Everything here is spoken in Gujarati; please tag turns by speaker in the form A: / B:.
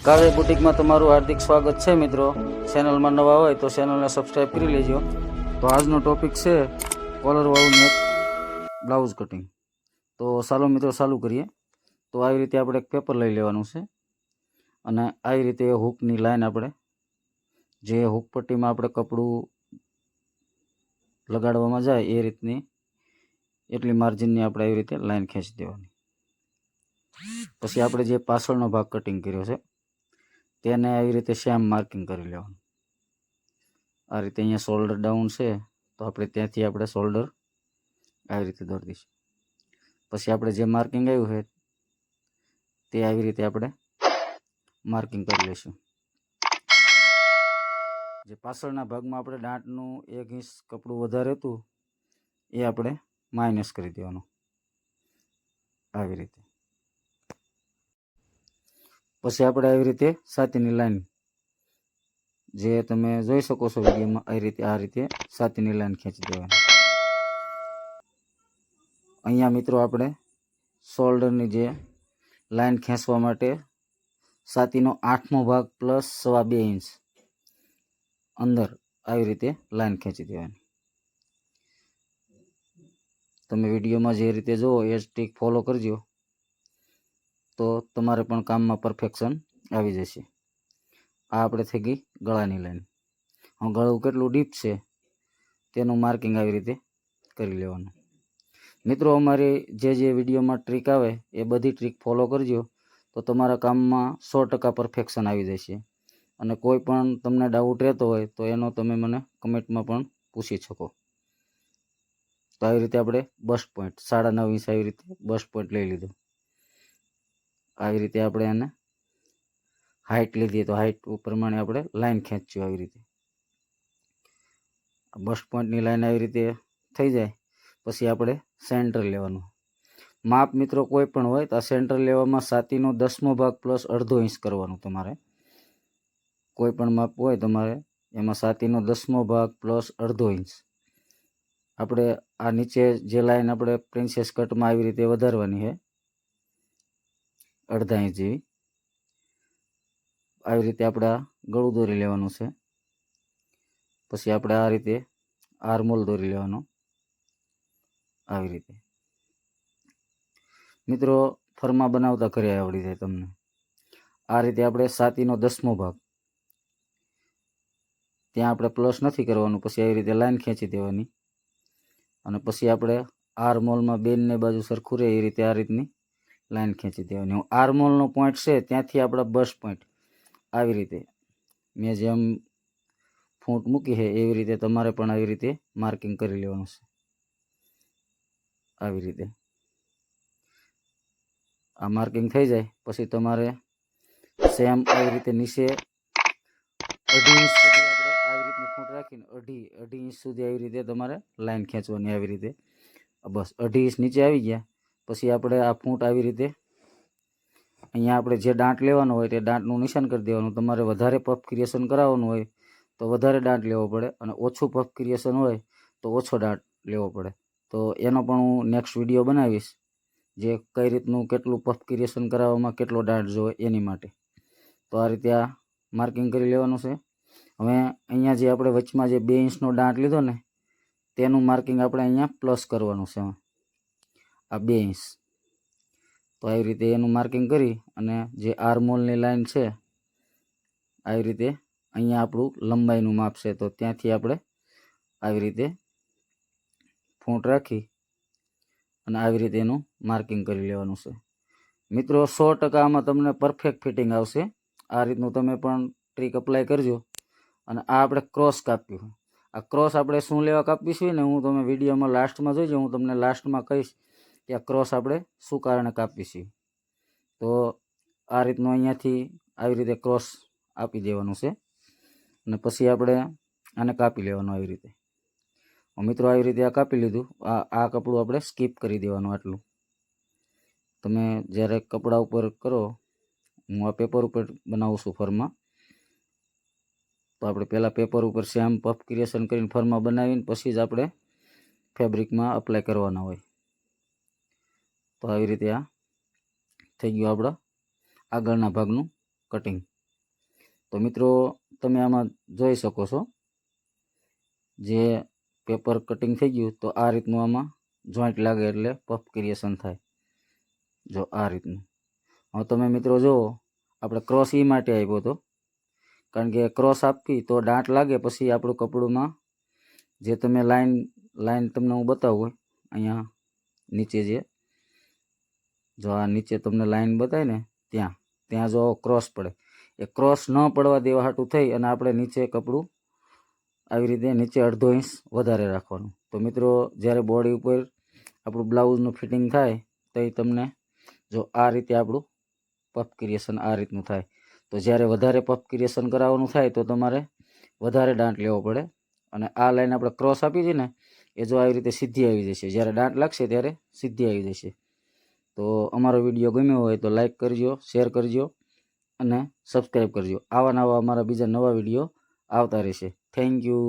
A: કાવ્ય બુટિકમાં તમારું હાર્દિક સ્વાગત છે મિત્રો. ચેનલમાં નવા હોય તો ચેનલને સબસ્ક્રાઈબ કરી લેજો. તો આજનો ટોપિક છે કોલરવાળું નેક બ્લાઉઝ કટિંગ તો ચાલો મિત્રો ચાલુ કરીએ. તો આવી રીતે આપણે એક પેપર લઈ લેવાનું છે. અને આવી રીતે હૂકની લાઈન આપણે, જે હૂક પટ્ટીમાં આપણે કપડું લગાડવામાં જાય એ રીતની એટલી માર્જિનની આપણે આવી રીતે લાઈન ખેંચી દેવાની. પછી આપણે જે પાછળનો ભાગ કટિંગ કર્યો છે તેને આવી રીતે શ્યામ માર્કિંગ કરી લેવાનું. આ રીતે અહીંયા શોલ્ડર ડાઉન છે, તો આપણે ત્યાંથી આપણે શોલ્ડર આવી રીતે દોરી દઈશું. પછી આપણે જે માર્કિંગ આવ્યું છે, તે આવી રીતે આપણે માર્કિંગ કરી લઈશું. જે પાછળના ભાગમાં આપણે દાંતનું એક ઇંચ કપડું વધારે હતું, એ આપણે માઇનસ કરી દેવાનું. આવી રીતે. પછી આપણે આવી રીતે સાતીની લાઈન જે તમે જોઈ શકો છો વિડીયોમાં આ રીતે આ રીતે સાતીની લાઈન ખેંચી દેવાની. અહીંયા મિત્રો આપણે શોલ્ડરની જે લાઈન ખેંચવા માટે સાતીનો આઠમો ભાગ પ્લસ સવા બે ઇંચ અંદર આવી રીતે લાઈન ખેંચી દેવાની. તમે વિડીયોમાં જે રીતે જુઓ એ સ્ટીક ફોલો કરજો. તો તમારે પણ કામમાં પરફેક્શન આવી જશે. આ આપણે થઈ ગઈ ગળાની લાઈન હવે ગળું કેટલું ડીપ છે, તેનું માર્કિંગ આવી રીતે કરી લેવાનું. મિત્રો, અમારી જે જે વિડીયોમાં ટ્રીક આવે, એ બધી ટ્રીક ફોલો કરજો, તો તમારા કામમાં સો ટકા પરફેક્શન આવી જશે. અને કોઈ પણ તમને ડાઉટ રહેતો હોય, તો એનો તમે મને કમેન્ટમાં પણ પૂછી શકો. તો આવી રીતે આપણે બસ પોઈન્ટ સાડા નવ ઇંચ આવી રીતે બસ પોઈન્ટ લઈ લીધો. આવી રીતે આપણે એને હાઇટ લીધી તો હાઇટ પ્રમાણે આપણે લાઈન ખેંચ્યું આવી રીતે. બસ પોઈન્ટની લાઈન આવી રીતે થઈ જાય, પછી આપણે સેન્ટર લેવાનું. માપ મિત્રો કોઈ પણ હોય તો આ સેન્ટર લેવામાં સાતીનો દસમો ભાગ પ્લસ અડધો ઇંચ કરવાનું તમારે. કોઈ પણ માપ હોય તમારે એમાં સાતીનો દસમો ભાગ પ્લસ અડધો ઇંચ આપણે આ નીચે જે લાઈન આપણે પ્રિન્સેસ કટમાં આવી રીતે વધારવાની છે અડધા ઇંચ જેવી. આવી રીતે આપણે આ ગળું દોરી લેવાનું છે. પછી આપણે આ રીતે આર્મોલ દોરી લેવાનો. આવી રીતે. મિત્રો, ફરમા બનાવતા ઘરે આવડી જાય તમને. આ રીતે આપણે સાતીનો દસમો ભાગ. ત્યાં આપણે પ્લસ નથી કરવાનું, પછી આવી રીતે લાઈન ખેંચી દેવાની. અને પછી આપણે આર મોલમાં બેનને બાજુ સરખું રહે એ રીતે આ રીતની લાઈન ખેંચી દેવાની. હું આર્મોલનો પોઈન્ટ છે, ત્યાંથી આપણા બસ પોઈન્ટ આવી રીતે. મેં જેમ ફૂંટ મૂકી છે, એવી રીતે તમારે પણ આવી રીતે માર્કિંગ કરી લેવાનું છે. આવી રીતે. આ માર્કિંગ થઈ જાય, પછી તમારે સેમ આવી રીતે નીચે અઢી ઇંચ સુધી આપણે આવી રીતની ફૂંટ રાખીને અઢી અઢી ઇંચ સુધી આવી રીતે તમારે લાઈન ખેંચવાની, આવી રીતે. બસ અઢી ઇંચ નીચે આવી ગયા. પછી આપણે આ ફૂંટ આવી રીતે અહીંયા આપણે જે દાંત લેવાનો હોય તે દાંતનું નિશાન કરી દેવાનું. તમારે વધારે પફ ક્રિએશન કરાવવાનું હોય તો વધારે દાંત લેવો પડે અને ઓછું પફ ક્રિએશન હોય તો ઓછો દાંત લેવો પડે. તો એનો પણ હું નેક્સ્ટ વીડિયો બનાવીશ જે કઈ રીતનું કેટલું પફ ક્રિએશન કરાવવામાં કેટલો દાંત જોઈએ એની માટે. તો આ રીતે આ માર્કિંગ કરી લેવાનું છે. હવે અહીંયા જે આપણે વચમાં જે બે ઇંચનો દાંત લીધો ને તેનું માર્કિંગ આપણે અહીંયા પ્લસ કરવાનું છે. આ બે ઇંચ તો આવી રીતે એનું માર્કિંગ કરી અને જે આર્મોલની લાઈન છે, આવી રીતે અહીંયા આપણું લંબાઈનું માપ છે. તો ત્યાંથી આપણે આવી રીતે ફૂંટ રાખી અને આવી રીતે એનું માર્કિંગ કરી લેવાનું છે. મિત્રો, સો ટકા આમાં તમને પરફેક્ટ ફિટિંગ આવશે. આ રીતનું તમે પણ ટ્રીક અપ્લાય કરજો. અને આ આપણે ક્રોસ કાપ્યું. આ ક્રોસ આપણે શું લેવા કાપીશું ને હું તમે વિડીયોમાં લાસ્ટમાં જોઈજો. હું તમને લાસ્ટમાં કહીશ આ ક્રોસ આપણે શું કારણે કાપીશું? તો આ રીતનું અહીંયાથી આવી રીતે ક્રોસ આપી દેવાનું છે. અને પછી આપણે આને કાપી લેવાનું આવી રીતે. મિત્રો આવી રીતે આ કાપી લીધું. આ આ કપડું આપણે સ્કીપ કરી દેવાનું આટલું. તમે જ્યારે કપડા ઉપર કરો, હું આ પેપર ઉપર બનાવું છું ફરમાં. તો આપણે પહેલાં પેપર ઉપર સેમ પફ ક્રિએશન કરીને ફરમાં બનાવીને પછી જ આપણે ફેબ્રિકમાં અપ્લાય કરવાના હોય. તો આવી રીતે આ થઈ ગયું આપણા આગળના ભાગનું કટિંગ તો મિત્રો, તમે આમાં જોઈ શકો છો જે પેપર કટિંગ થઈ ગયું, તો આ રીતનું આમાં જોઈન્ટ લાગે એટલે પફ ક્રિએશન થાય. જો આ રીતનું. હવે તમે મિત્રો જુઓ, આપણે ક્રોસ એ માટે આપ્યો હતો કારણ કે ક્રોસ આપી તો દાંત લાગે, પછી આપણું કપડુંમાં જે તમે લાઈન લાઈન તમને હું બતાવું અહીંયા નીચે જે જો આ નીચે તમને લાઈન બતાવી ને, ત્યાં ત્યાં જો ક્રોસ પડે. એ ક્રોસ ન પડવા દેવા હાટું થઈ અને આપણે નીચે કપડું આવી રીતે નીચે અડધો ઇંચ વધારે રાખવાનું. તો મિત્રો, જ્યારે બોડી ઉપર આપણું બ્લાઉઝનું ફિટિંગ થાય તો તમને જો આ રીતે આપણું પફ ક્રિએશન આ રીતનું થાય. તો જ્યારે વધારે પફ ક્રિએશન કરાવવાનું થાય, તો તમારે વધારે દાંત લેવો પડે. અને આ લાઈન આપણે ક્રોસ આપી છે ને, એ જો આવી રીતે સીધી આવી જશે. જ્યારે દાંત લાગશે ત્યારે સીધી આવી જશે. તો અમારો વીડિયો ગમ્યો હોય તો લાઇક કરજો, શેર કરજો અને સબસ્ક્રાઈબ કરજો. આવા નવા અમારા બીજા નવા વીડિયો આવતા રહેશે. Thank you.